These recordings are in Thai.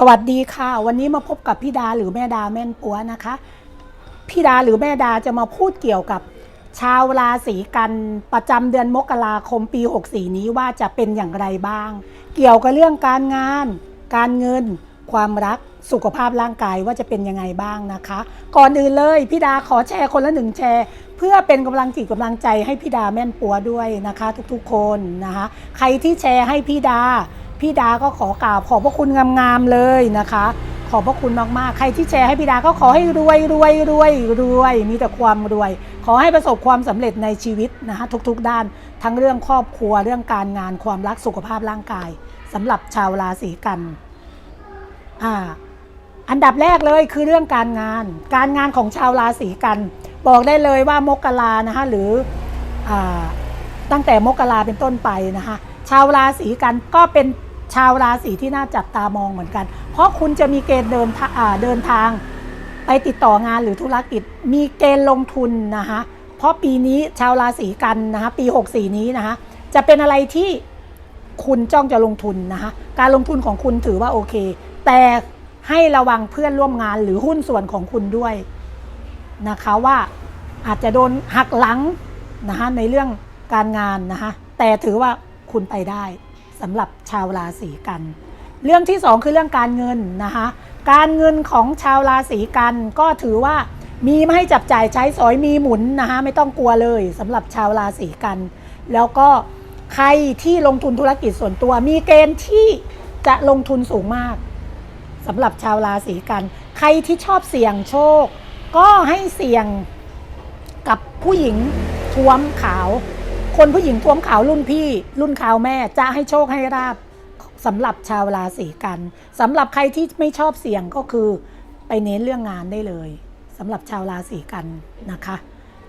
สวัสดีค่ะ วันนี้มาพบกับพี่ดาหรือแม่ดาแม่นปัวนะคะพี่ดาหรือแม่ดาจะมาพูดเกี่ยวกับ ชาวราศีกันประจำเดือนมกราคมปี 64 นี้ว่าจะเป็นอย่างไรบ้าง เกี่ยวกับเรื่องการงาน การเงิน ความรักสุขภาพร่างกายว่าจะเป็นยังไงบ้างนะคะ ก่อนอื่นเลยพี่ดาขอแชร์คนละหนึ่งแชร์ เพื่อเป็นกำลังจิตกำลังใจให้พี่ดาแม่นปัวด้วยนะคะ ทุกๆคนนะคะ ใครที่แชร์ให้พี่ดา พี่ดาก็ขอกราบขอบพระคุณงามๆเลยนะคะ ขอบพระคุณมากๆ ใครที่แชร์ให้พี่ดาก็ขอให้รวยรวยรวยรวยมีแต่ความรวย ขอให้ประสบความสำเร็จในชีวิตนะคะทุกๆด้าน ทั้งเรื่องครอบครัวเรื่องการงานความรักสุขภาพร่างกายสำหรับชาวราศีกันอ่าอันดับแรกเลยคือเรื่องการงาน การงานของชาวราศีกัน บอกได้เลยว่ามกรานะคะหรืออตั้งแต่มกราเป็นต้นไปนะคะชาวราศีกันก็เป็น ชาวราศีที่น่าจับตามองเหมือนกัน เพราะคุณจะมีเกณฑ์เดินทาเดินทาง ไปติดต่องานหรือธุรกิจ มีเกณฑ์ลงทุนนะคะเพราะปีนี้ชาวราศีกันนะคะปี 64 นี้นะคะจะเป็นอะไรที่คุณจ้องจะลงทุนนะคะการลงทุนของคุณถือว่าโอเค แต่ให้ระวังเพื่อนร่วมงานหรือหุ้นส่วนของคุณด้วยนะคะว่าอาจจะโดนหักหลังนะคะในเรื่องการงานนะคะแต่ถือว่าคุณไปได้ สำหรับชาวราศีกัน เรื่องที่สองคือเรื่องการเงินนะคะการเงินของชาวราศีกันก็ถือว่ามีไมาให้จับจ่ายใช้สอยมีหมุนนะคะไม่ต้องกลัวเลยสำหรับชาวราศีกัน แล้วก็ใครที่ลงทุนธุรกิจส่วนตัว มีเกณฑ์ที่จะลงทุนสูงมากสำหรับชาวราศีกัน ใครที่ชอบเสี่ยงโชค ก็ให้เสี่ยงกับผู้หญิงท้วมขาว คนผู้หญิงท้วมขาวรุ่นพี่ รุ่นขาวแม่จะให้โชคให้ราบสำหรับชาวราศีกันสำหรับใครที่ไม่ชอบเสี่ยงก็คือไปเน้นเรื่องงานได้เลยสำหรับชาวราศีกันนะคะ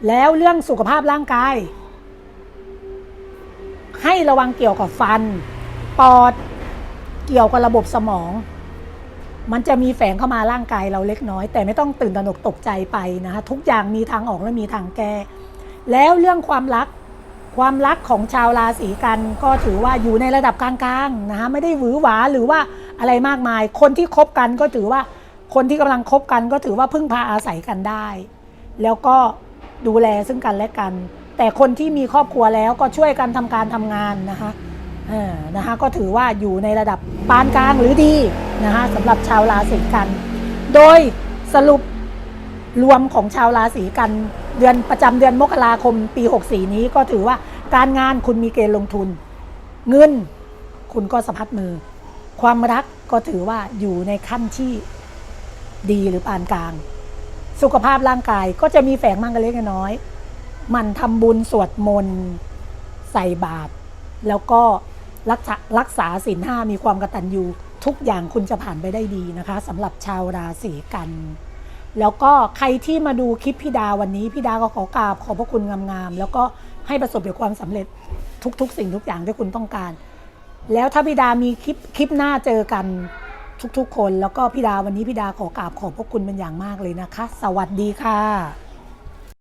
แล้วเรื่องสุขภาพร่างกาย ให้ระวังเกี่ยวกับฟัน ปอด เกี่ยวกับระบบสมอง มันจะมีแฝงเข้ามาร่างกายเราเล็กน้อย แต่ไม่ต้องตื่นตระหนกตกใจไปนะคะทุกอย่างมีทางออกและมีทางแก้ แล้วเรื่องความรัก ความรักของชาวราศีกันก็ถือว่าอยู่ในระดับกลางๆนะคะไม่ได้หวือหวาหรือว่าอะไรมากมาย คนที่คบกันก็ถือว่าคนที่กำลังคบกันก็ถือว่าพึ่งพาอาศัยกันได้ แล้วก็ดูแลซึ่งกันและกัน แต่คนที่มีครอบครัวแล้วก็ช่วยกันทำการทำงานนะคะเออนะคะก็ถือว่าอยู่ในระดับปานกลางหรือดีนะคะสำหรับชาวราศีกัน โดยสรุปรวมของชาวราศีกัน เดือนประจำเดือนมกราคมปี 64 นี้ก็ถือว่าการงานคุณมีเกณฑ์ลงทุน เงินคุณก็สะพัดมือ ความรักก็ถือว่าอยู่ในขั้นที่ดีหรือปานกลาง สุขภาพร่างกายก็จะมีแฝงมั่งกันเล็กน้อย มันทำบุญสวดมนต์ใส่บาตรแล้วก็รักษารักษาศีลห้ามีความกระตัญญูทุกอย่างคุณจะผ่านไปได้ดีนะคะสำหรับชาวราศีกัน แล้วก็ใครที่มาดูคลิปพี่ดาวันนี้พี่ดาก็ขอกราบขอบพระคุณงามๆแล้วก็ให้ประสบกับความสำเร็จทุกๆ สิ่งทุกอย่างที่คุณต้องการ แล้วถ้าพี่ดามีคลิปคลิปหน้าเจอกันทุกๆ คน แล้วก็พี่ดาวันนี้พี่ดาขอกราบขอบพระคุณเป็นอย่างมากเลยนะคะ สวัสดีค่ะ